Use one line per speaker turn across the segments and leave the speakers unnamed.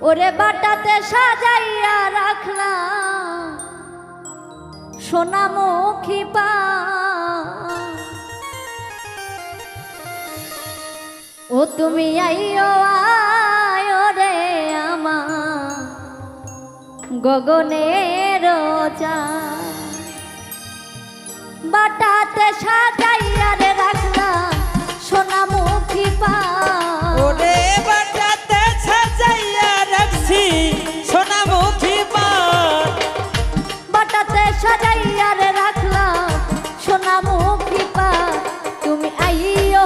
ওরে বাটাতে সাজাইয়া রাখলাম। সোনামুখী পা। ও তুমি আইও আয়ো রে আমা গগনের চা। বাটাতে সাজাইয়া রে রাখলাম, সোনামুখী পা।
ওরে সাজাইয়া
রে রাখলাম সোনামুখী পা। তুমি আইও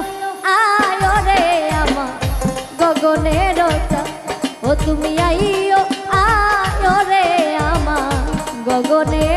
আয়ো রে আমার গগনের ও তুমি আইও আয়ো রে আমার গগনের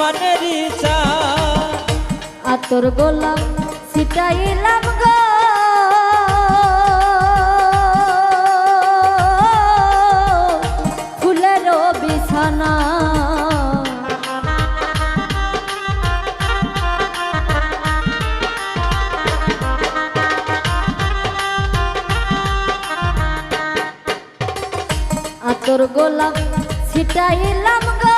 আসমানেরই চাঁদ
আতর গোলাম সিটাইলাম গো। ফুলের বিছানা। আতর ছিটাইলাম গো।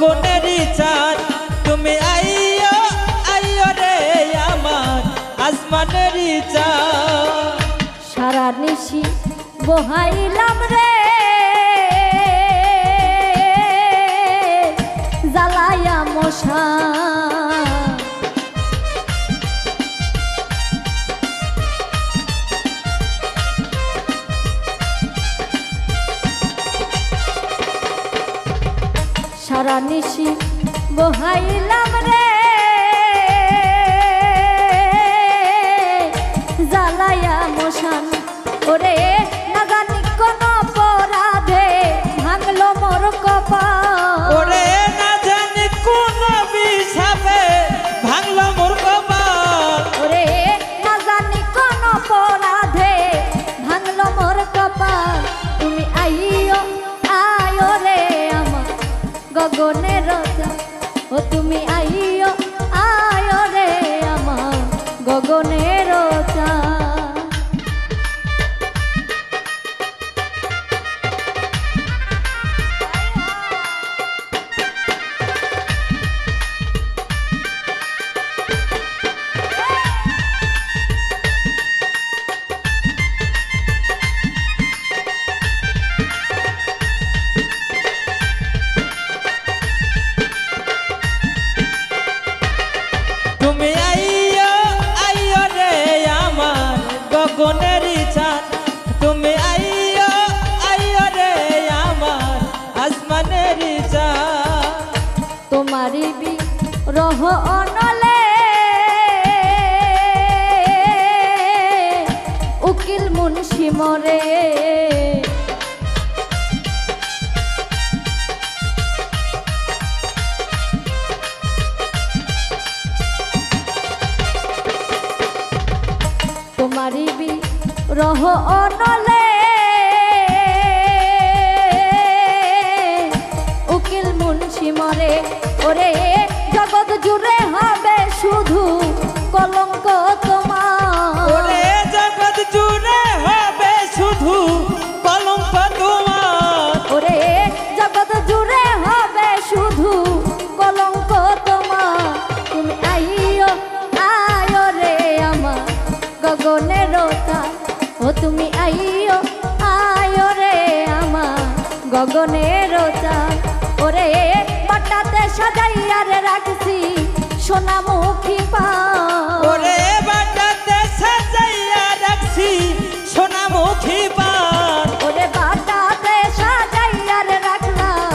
গগনেরই চাঁদ। তুমি আইয়ো আইয়ো রে আমার আসমানেরই চাঁদ।
সারা নিশি বহাইলাম রে। জ্বালায়া মশা নিশি বহাইলাম রে। জ্বালায়া মশান ওরে গগনের ও তুমি
তুমি আইয়ো আইয়ো রে আমার গগনেরই চাঁদ। তুমি আইয়ো আইয়ো রে আমার আসমানেরই চাঁদ।
তোমারি বি রহ অনলে উকিল মুন্সি মরে। তোমারই বি রহ অনলে। উকিল মুন্সি মরে ওরে জগৎ জুড়ে হবে শুধু কলঙ্ক সোনামুখী পা
ওরে বাটাতে সাজাইয়া রাখছি সোনামুখী পান।
ওরে বাটাতে সাজাইয়া রাখলাম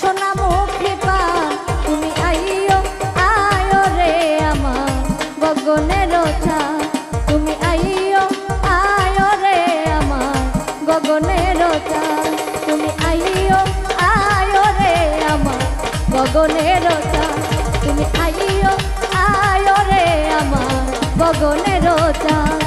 সোনামুখী পান। তুমি আইও আয়ো রে আমার গগনের চা তুমি আইও আয়ো রে আমার গগনের চা তুমি আইও আয়ো রে আমার গগনের চা গগনের চা